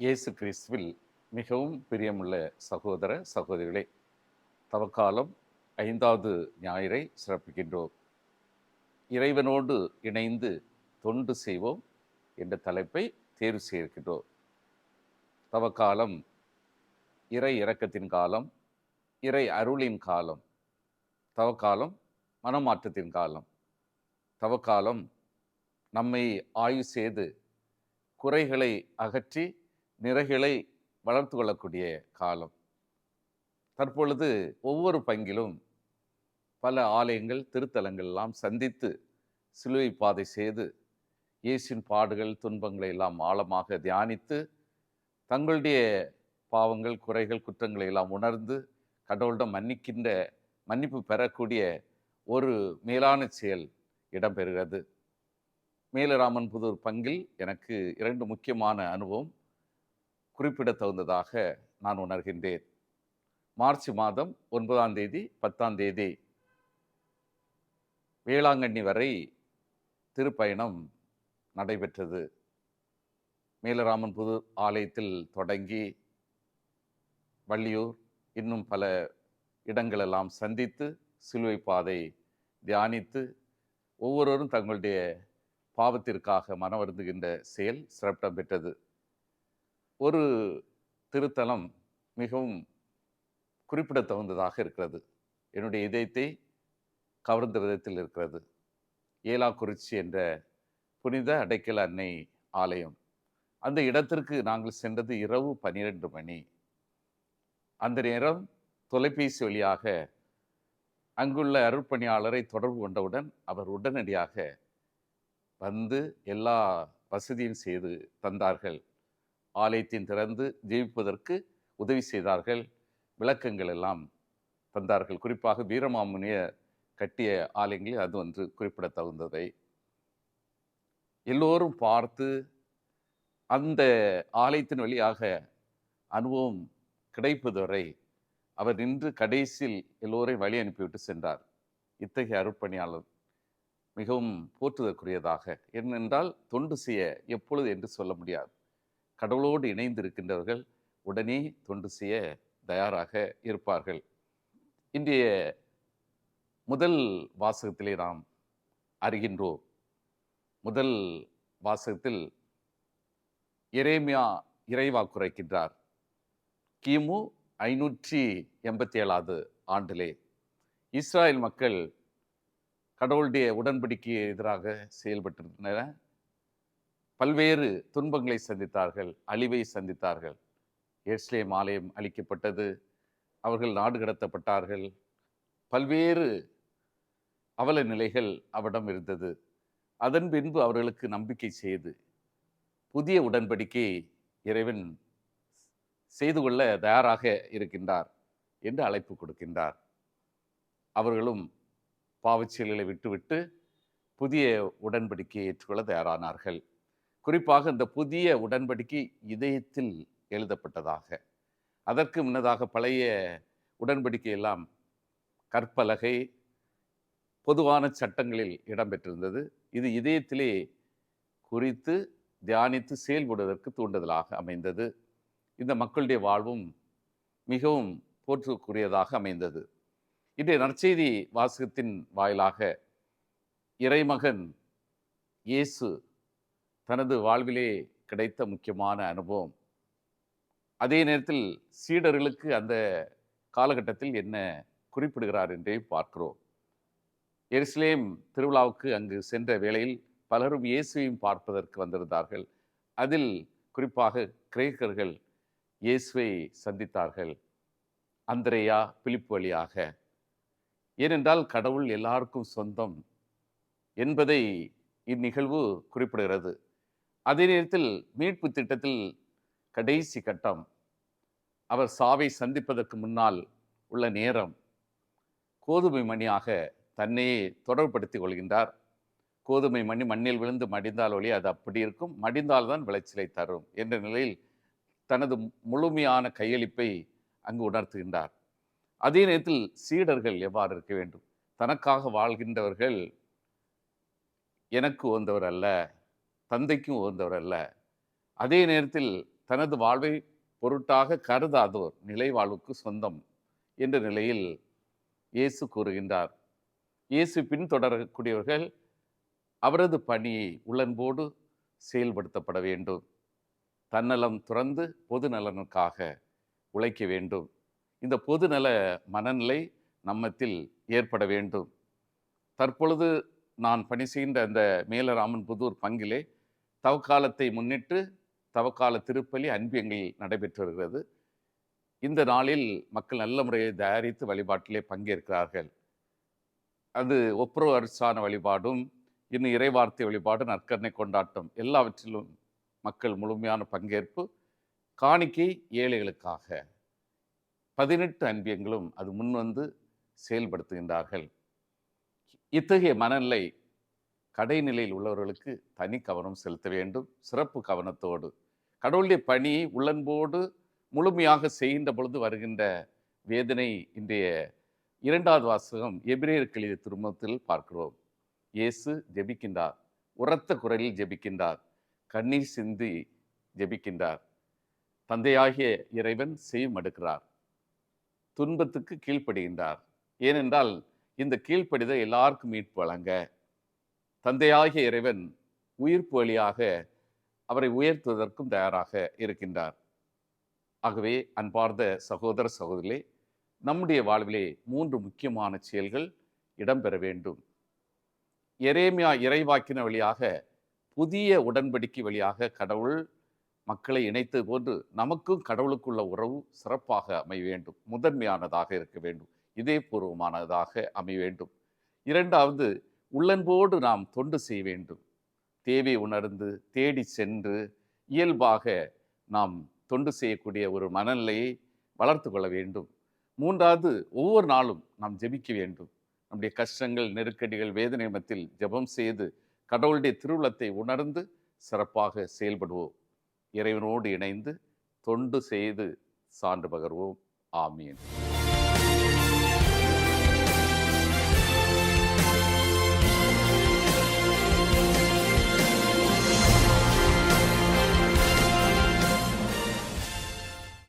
இயேசு கிறிஸ்துவில் மிகவும் பிரியமுள்ள சகோதர சகோதரிகளே தவக்காலம் ஐந்தாவது ஞாயிறை சிறப்பிக்கின்றோம். இறைவனோடு இணைந்து தொண்டு செய்வோம் என்ற தலைப்பை தேர்வு செய்திருக்கின்றோம். தவக்காலம் இறை இறக்கத்தின் காலம் இறை அருளின் காலம் தவக்காலம் மனமாற்றத்தின் காலம். தவக்காலம் நம்மை ஆய்வு செய்து குறைகளை அகற்றி நிறைகளை வளர்த்து கொள்ளக்கூடிய காலம். தற்பொழுது ஒவ்வொரு பங்கிலும் பல ஆலயங்கள் திருத்தலங்கள் எல்லாம் சந்தித்து சிலுவை பாதை செய்து இயேசின் பாடுகள் துன்பங்களை எல்லாம் ஆழமாக தியானித்து தங்களுடைய பாவங்கள் குறைகள் குற்றங்களை எல்லாம் உணர்ந்து கடவுளிடம் மன்னிக்கின்ற மன்னிப்பு பெறக்கூடிய ஒரு மேலான செயல் இடம்பெறுகிறது. மேலராமன் புதூர் பங்கில் எனக்கு இரண்டு முக்கியமான அனுபவம். குறிப்பிடத்தகுந்ததாக நான் உணர்கின்றேன். மார்ச் மாதம் ஒன்பதாம் தேதி பத்தாம் தேதி வேளாங்கண்ணி வரை திருப்பயணம் நடைபெற்றது. மேலராமன் புது ஆலயத்தில் தொடங்கி வள்ளியூர் இன்னும் பல இடங்களெல்லாம் சந்தித்து சிலுவை பாதை தியானித்து ஒவ்வொருவரும் தங்களுடைய பாவத்திற்காக மனவருந்துகின்ற செயல் சிறப்பிடம் பெற்றது. ஒரு திருத்தலம் மிகவும் குறிப்பிடத்தகுந்ததாக இருக்கிறது. என்னுடைய இதயத்தை கவர்ந்த விதத்தில் இருக்கிறது. ஏலாக்குறிச்சி என்ற புனித அடைக்கல அன்னை ஆலயம். அந்த இடத்திற்கு நாங்கள் சென்றது இரவு பன்னிரெண்டு மணி. அந்த நேரம் தொலைபேசி வழியாக அங்குள்ள அருட்பணியாளரை தொடர்பு கொண்டவுடன் அவர் உடனடியாக வந்து எல்லா வசதியும் செய்து தந்தார்கள். ஆலயத்தின் திறந்து ஜெயிப்பதற்கு உதவி செய்தார்கள். விளக்கங்கள் எல்லாம் தந்தார்கள். குறிப்பாக வீரமாமுனிய கட்டிய ஆலயங்களில் அது ஒன்று குறிப்பிட தகுந்ததை எல்லோரும் பார்த்து அந்த ஆலயத்தின் வழியாக அனுபவம் கிடைப்பது வரை அவர் நின்று கடைசியில் எல்லோரையும் வழி அனுப்பிவிட்டு சென்றார். இத்தகைய அருட்பணியாளர் மிகவும் போற்றுதற்குரியதாக. ஏனென்றால் தொண்டு செய்ய எப்பொழுது என்று சொல்ல முடியாது. கடவுளோடு இணைந்து இருக்கின்றவர்கள் உடனே தொண்டு செய்ய தயாராக இருப்பார்கள். இன்றைய முதல் வாசகத்திலே நாம் அறிகின்றோம். முதல் வாசகத்தில் இரேமியா இறைவா குறைக்கின்றார். கிமு ஐநூற்றி எண்பத்தி ஏழாவது ஆண்டிலே. இஸ்ராயல் மக்கள் கடவுளுடைய உடன்படிக்கையை எதிராக செயல்பட்டிருந்தனர். பல்வேறு துன்பங்களை சந்தித்தார்கள் அழிவை சந்தித்தார்கள். எர்ஸ்லேம் ஆலயம் அளிக்கப்பட்டது அவர்கள் நாடு கடத்தப்பட்டார்கள். பல்வேறு அவல நிலைகள் அவரிடம் இருந்தது. அதன் பின்பு அவர்களுக்கு நம்பிக்கை செய்து புதிய உடன்படிக்கை இறைவன் செய்து கொள்ள தயாராக இருக்கின்றார் என்று அழைப்பு கொடுக்கின்றார். அவர்களும் பாவச்செயல்களை விட்டுவிட்டு புதிய உடன்படிக்கையை ஏற்றுக்கொள்ள தயாரானார்கள். குறிப்பாக இந்த புதிய உடன்படிக்கை இதயத்தில் எழுதப்பட்டதாக. அதற்கு முன்னதாக பழைய உடன்படிக்கை எல்லாம் கற்பலகை பொதுவான சட்டங்களில் இடம்பெற்றிருந்தது. இது இதயத்திலே குறித்து தியானித்து செயல்படுவதற்கு தூண்டுதலாக அமைந்தது. இந்த மக்களுடைய வாழ்வும் மிகவும் போற்றுக்குரியதாக அமைந்தது. இன்றைய நற்செய்தி வாசகத்தின் வாயிலாக இறைமகன் இயேசு தனது வாழ்விலே கிடைத்த முக்கியமான அனுபவம். அதே நேரத்தில் சீடர்களுக்கு அந்த காலகட்டத்தில் என்ன குறிப்பிடுகிறார் என்றே பார்க்கிறோம். எருசலேம் திருவிழாவுக்கு அங்கு சென்ற வேளையில் பலரும் இயேசுவையும் பார்ப்பதற்கு வந்திருந்தார்கள். அதில் குறிப்பாக கிரேக்கர்கள் இயேசுவை சந்தித்தார்கள். அந்திரையா பிலிப்பு வழியாக. ஏனென்றால் கடவுள் எல்லாருக்கும் சொந்தம் என்பதை இந்நிகழ்வு குறிப்பிடுகிறது. அதே நேரத்தில் மீட்பு திட்டத்தில் கடைசி கட்டம் அவர் சாவை சந்திப்பதற்கு முன்னால் உள்ள நேரம் கோதுமை மணியாக தன்னையே தொடர்புபடுத்திக் கொள்கின்றார். கோதுமை மணி மண்ணில் விழுந்து மடிந்தால் ஒளி அது அப்படி இருக்கும். மடிந்தால் தான் விளைச்சலை தரும் என்ற நிலையில் தனது முழுமையான கையளிப்பை அங்கு உணர்த்துகின்றார். அதே நேரத்தில் சீடர்கள் எவ்வாறு இருக்க வேண்டும்? தனக்காக வாழ்கின்றவர்கள் எனக்கு வந்தவர் அல்ல தந்தைக்கும் உகந்தவர் அல்ல. அதே நேரத்தில் தனது வாழ்வை பொருட்டாக கருதாதோர் நிலை வாழ்வுக்கு சொந்தம் என்ற நிலையில் இயேசு கூறுகின்றார். இயேசு பின்தொடரக்கூடியவர்கள் அவரது பணியை உள்ளன்போடு செயல்படுத்தப்பட வேண்டும். தன்னலம் துறந்து பொது நலனுக்காக உழைக்க வேண்டும். இந்த பொதுநல மனநிலை நம்மத்தில் ஏற்பட வேண்டும். தற்பொழுது நான் பணி செய்கின்ற அந்த மேலராமன் புதூர் பங்கிலே தவக்காலத்தை முன்னிட்டு தவக்கால திருப்பலி அன்பியங்களில் நடைபெற்று வருகிறது. இந்த நாளில் மக்கள் நல்ல முறையை தயாரித்து வழிபாட்டிலே பங்கேற்கிறார்கள். அது ஒப்புரவு அரசான வழிபாடும் இன்னும் இறைவார்த்தை வழிபாடு நற்கரணை கொண்டாட்டம் எல்லாவற்றிலும் மக்கள் முழுமையான பங்கேற்பு காணிக்கை ஏழைகளுக்காக பதினெட்டு அன்பியங்களும் அது முன்வந்து செயல்படுத்துகின்றார்கள். இத்தகைய மனநிலை கடைநிலையில் உள்ளவர்களுக்கு தனி கவனம் செலுத்த வேண்டும். சிறப்பு கவனத்தோடு. கடவுளுடைய பணியை உள்ளன்போடு முழுமையாக செய்கின்ற பொழுது வருகின்ற வேதனை இன்றைய இரண்டாவது வாசகம் எபிரேயர் கழித திருமணத்தில் பார்க்கிறோம். இயேசு ஜெபிக்கின்றார். உரத்த குரலில் ஜெபிக்கின்றார். கண்ணீர் சிந்தி ஜெபிக்கின்றார். தந்தையாகிய இறைவன் செய்யும் எடுக்கிறார் துன்பத்துக்கு கீழ்ப்படுகின்றார். ஏனென்றால் இந்த கீழ்ப்படிதல் எல்லாருக்கும் மீட்பு வழங்க தந்தையாகிய இறைவன் உயிர்ப்பு வழியாக அவரை உயர்த்துவதற்கும் தயாராக இருக்கின்றார். ஆகவே அன்பார்ந்த சகோதர சகோதரிகளே நம்முடைய வாழ்விலே மூன்று முக்கியமான செயல்கள் இடம்பெற வேண்டும். எரேமியா இறைவாக்கின வழியாக புதிய உடன்படிக்கை வழியாக கடவுள் மக்களை இணைத்தது போன்று நமக்கும் கடவுளுக்குள்ள உறவு சிறப்பாக அமைய வேண்டும். முதன்மையானதாக இருக்க வேண்டும். இதயபூர்வமானதாக அமைய வேண்டும். இரண்டாவது உள்ளன்போடு நாம் தொண்டு செய்ய வேண்டும். தேவை உணர்ந்து தேடி சென்று இயல்பாக நாம் தொண்டு செய்யக்கூடிய ஒரு மனநிலையை வளர்த்து கொள்ள வேண்டும். மூன்றாவது ஒவ்வொரு நாளும் நாம் ஜெபிக்க வேண்டும். நம்முடைய கஷ்டங்கள் நெருக்கடிகள் வேதனை மத்தியில் ஜெபம் செய்து கடவுளுடைய திருவுளத்தை உணர்ந்து சிறப்பாக செயல்படுவோம். இறைவனோடு இணைந்து தொண்டு செய்து சான்று பகர்வோம். ஆமீன்.